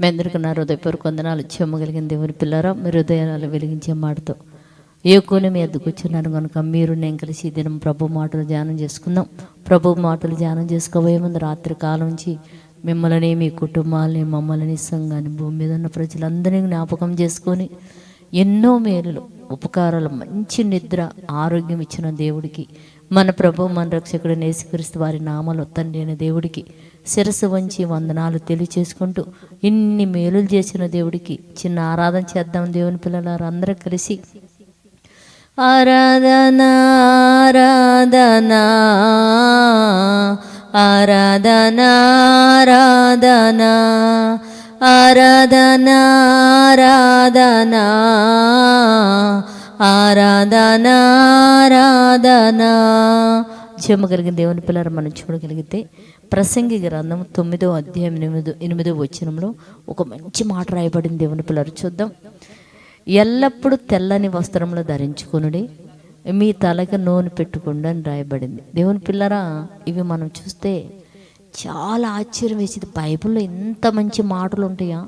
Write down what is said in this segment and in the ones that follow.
మీ అందరికీ నా హృదయపూర్వక వందనాలు చెమ్మగలిగిన దేవుని పిల్లరా మీ హృదయాలు వెలిగించే మాటతో ఏ కోని మీ ఎద్దుకు కనుక మీరు నేను కలిసి దినం ప్రభు మాటలు ధ్యానం చేసుకుందాం. ప్రభు మాటలు ధ్యానం చేసుకోబోయే ముందు రాత్రి కాలం నుంచి మిమ్మల్ని మీ కుటుంబాలని మమ్మల్ని సంఘాన్ని భూమి మీద ఉన్న ప్రజలందరినీ జ్ఞాపకం చేసుకొని ఎన్నో మేలులు ఉపకారాలు మంచి నిద్ర ఆరోగ్యం ఇచ్చిన దేవుడికి మన ప్రభు మన రక్షకుడు నేసుకరిస్తూ వారి నామలు తండ్రి అయిన దేవుడికి శిరస్సు వంచి వందనాలు తెలియచేసుకుంటూ ఇన్ని మేలులు చేసిన దేవుడికి చిన్న ఆరాధన చేద్దాం దేవుని పిల్లలారు అందరూ కలిసి. ఆరాధన ఆరాధన ఆరాధన ఆరాధన ఆరాధన ఆరాధన ఆరాధన ఆరాధన. చెమ్మగలిగిన దేవుని పిల్లలు మనం చూడగలిగితే ప్రసంగి గ్రంథం తొమ్మిదో అధ్యాయం ఎనిమిదో ఎనిమిదో వచనంలో ఒక మంచి మాట రాయబడింది దేవుని పిల్లలు. చూద్దాం. ఎల్లప్పుడూ తెల్లని వస్త్రములు ధరించుకునుడి. మీ తలకి నూనె పెట్టుకుండా అని రాయబడింది. దేవుని పిల్లరా ఇవి మనం చూస్తే చాలా ఆశ్చర్యం వేసేది. బైబిల్లో ఇంత మంచి మాటలు ఉంటాయా?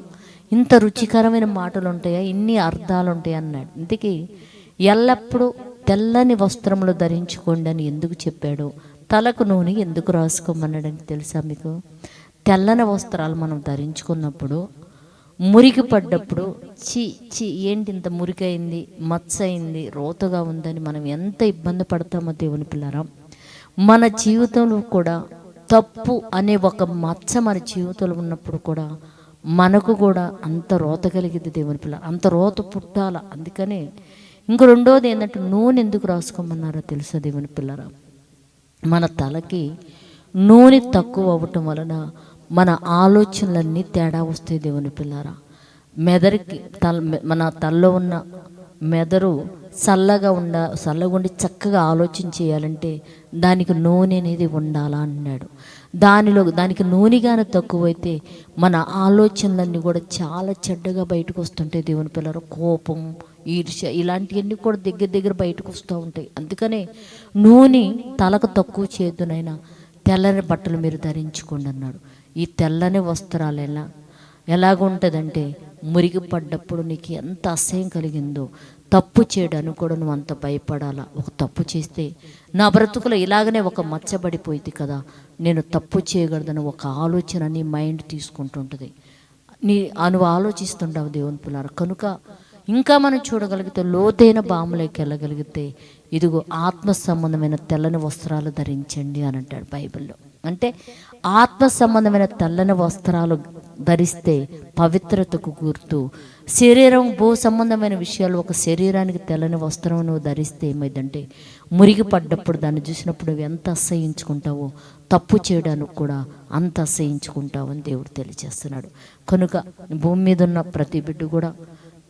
ఇంత రుచికరమైన మాటలు ఉంటాయా? ఇన్ని అర్థాలు ఉంటాయా అన్నాడు. ఇంతకీ ఎల్లప్పుడూ తెల్లని వస్త్రములు ధరించుకోండి అని ఎందుకు చెప్పాడు? తలకు నూనె ఎందుకు రాసుకోమన్నాడని తెలుసా మీకు? తెల్లని వస్త్రాలు మనం ధరించుకున్నప్పుడు మురికి పడ్డప్పుడు చి చి ఏంటి ఇంత మురికైంది మచ్చ అయింది రోతగా ఉందని మనం ఎంత ఇబ్బంది పడతామో దేవుని పిల్లరా? మన జీవితంలో కూడా తప్పు అనే ఒక మచ్చ మన జీవితంలో ఉన్నప్పుడు కూడా మనకు కూడా అంత రోత కలిగింది దేవుని పిల్ల అంత రోత పుట్టాల? అందుకనే ఇంక రెండోది ఏంటంటే నూనె ఎందుకు రాసుకోమన్నారో తెలుసా దేవుని పిల్లరా? మన తలకి నూనె తక్కువ అవ్వటం వలన మన ఆలోచనలన్నీ తేడా వస్తాయి దేవుని పిల్లారా. మెదడుకి తల మన తలలో ఉన్న మెదడు చల్లగా ఉండ చల్లగుండి చక్కగా ఆలోచన చేయాలంటే దానికి నూనె అనేది ఉండాలా అన్నాడు. దానిలో దానికి నూనెగానే తక్కువైతే మన ఆలోచనలన్నీ కూడా చాలా చెడ్డగా బయటకు వస్తుంటాయి దేవుని పిల్లలు కోపం ఈర్ష్య ఇలాంటివన్నీ కూడా దగ్గర దగ్గర బయటకు వస్తూ ఉంటాయి. అందుకనే నూనె తలకు తక్కువ చేద్దునైనా తెల్లని బట్టలు మీరు ధరించుకోండి అన్నాడు. ఈ తెల్లని వస్త్రాలు ఎలా ఎలాగుంటుందంటే మురిగి పడ్డప్పుడు నీకు ఎంత అసహ్యం కలిగిందో తప్పు చేయడానికి కూడా నువ్వు అంత భయపడాలా? ఒక తప్పు చేస్తే నా బ్రతుకులో ఇలాగనే ఒక మచ్చబడిపోయింది కదా నేను తప్పు చేయగలదని ఒక ఆలోచన నీ మైండ్ తీసుకుంటుంటుంది. నీ నువ్వు ఆలోచిస్తుంటావు దేవుని పిల్లలు కనుక ఇంకా మనం చూడగలిగితే లోతైన బాములోకి వెళ్ళగలిగితే ఇదిగో ఆత్మ సంబంధమైన తెల్లని వస్త్రాలు ధరించండి అని అంటాడు బైబిల్లో. అంటే ఆత్మ సంబంధమైన తెల్లని వస్త్రాలు ధరిస్తే పవిత్రతకు గుర్తు. శరీరం భూ సంబంధమైన విషయాలు ఒక శరీరానికి తెల్లని వస్త్రం నువ్వు ధరిస్తే ఏమైందంటే మురిగి పడ్డప్పుడు దాన్ని చూసినప్పుడు నువ్వు ఎంత అసహించుకుంటావో తప్పు చేయడానికి కూడా అంత అసహించుకుంటావని అని దేవుడు తెలియజేస్తున్నాడు. కనుక భూమి మీద ఉన్న ప్రతి బిడ్డ కూడా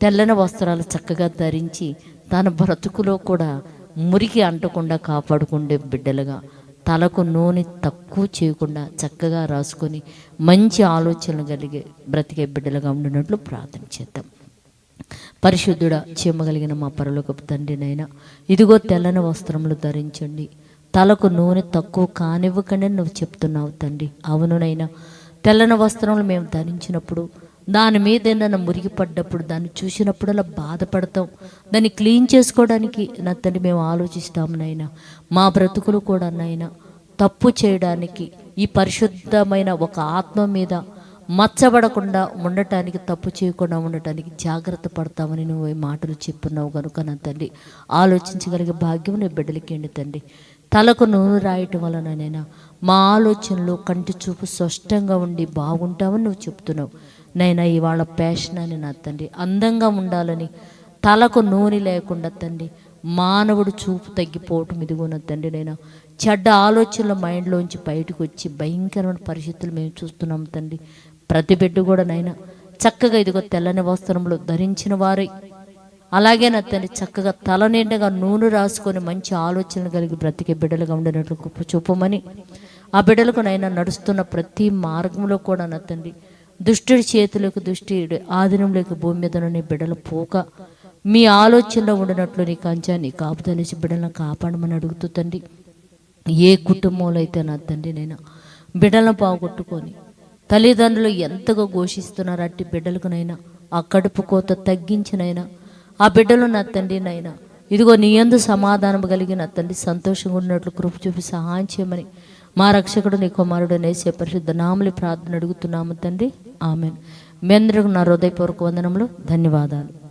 తెల్లని వస్త్రాలు చక్కగా ధరించి తన బ్రతుకులో కూడా మురికి అంటకుండా కాపాడుకుండే బిడ్డలుగా తలకు నూనె తక్కువ చేయకుండా చక్కగా రాసుకొని మంచి ఆలోచనలు కలిగే బ్రతికే బిడ్డలుగా ఉండినట్లు ప్రార్థన చేద్దాం. పరిశుద్ధుడ చేయగలిగిన మా పరలోకపు తండ్రినైనా ఇదిగో తెల్లని వస్త్రములు ధరించండి. తలకు నూనె తక్కువ కానివ్వకండి నువ్వు చెప్తున్నావు తండ్రి. అవునునైనా తెల్లని వస్త్రములు మేము ధరించినప్పుడు దాని మీద ఏదైనా మురిగి పడ్డప్పుడు దాన్ని చూసినప్పుడల్లా బాధపడతాం. దాన్ని క్లీన్ చేసుకోవడానికి నా తండ్రి మేము ఆలోచిస్తాం నైనా మా బ్రతుకులు కూడా నైనా తప్పు చేయడానికి ఈ పరిశుద్ధమైన ఒక ఆత్మ మీద మచ్చబడకుండా ఉండటానికి తప్పు చేయకుండా ఉండటానికి జాగ్రత్త పడతామని నువ్వు ఈ మాటలు చెప్పున్నావు కనుక నా తండ్రి ఆలోచించగలిగే భాగ్యం నీ బిడ్డలకేండి తండ్రి తలకు నూనె రాయటం వలన నేను మా ఆలోచనలు కంటి చూపు స్పష్టంగా ఉండి బాగుంటామని నువ్వు చెప్తున్నావు. నైనా ఇవాళ ప్యాషన్ అని నా తండ్రి. అందంగా ఉండాలని తలకు నూనె లేకుండా తండ్రి మానవుడు చూపు తగ్గిపోవటం ఇదిగోన తండ్రి నేను. చెడ్డ ఆలోచనల మైండ్లోంచి బయటకు వచ్చి భయంకరమైన పరిస్థితులు మేము చూస్తున్నాం తండ్రి. ప్రతి బిడ్డ కూడా నైనా చక్కగా ఇదిగో తెల్లని వస్త్రములు ధరించిన వారే. అలాగే నా తండ్రి చక్కగా తల నిండగా నూనె రాసుకొని మంచి ఆలోచనలు కలిగి బ్రతికే బిడ్డలుగా ఉండినట్లు చూపమని ఆ బిడ్డలకు నైనా నడుస్తున్న ప్రతి మార్గంలో కూడా నా తండ్రి దుష్టుడి చేతులకు దుష్టి ఆధీనంలోకి భూమి మీద నీ బిడలు పోక మీ ఆలోచనలో ఉండినట్లు నీ కంచా నీ కాపుదనేసి బిడ్డలను కాపాడమని అడుగుతూ తండ్రి ఏ కుటుంబంలో అయితే నా తండ్రి నేను బిడ్డలను పోగొట్టుకొని తల్లిదండ్రులు ఎంతగా ఘోషిస్తున్నారు అట్టి బిడ్డలకునైనా ఆ కడుపు కోత తగ్గించినైనా ఆ బిడ్డలు నా తండ్రి నైనా ఇదిగో నీ యందు సమాధానం కలిగిన తండ్రి సంతోషంగా ఉన్నట్లు కృప చూపి సహాయం చేయమని మా రక్షకుడు నీ కుమారుడు నేసే పరిశుద్ధ నామలి ప్రార్థన అడుగుతున్నాము తండ్రి. ఆమె మీ అందరికీ నా హృదయపూర్వక వందనములు ధన్యవాదాలు.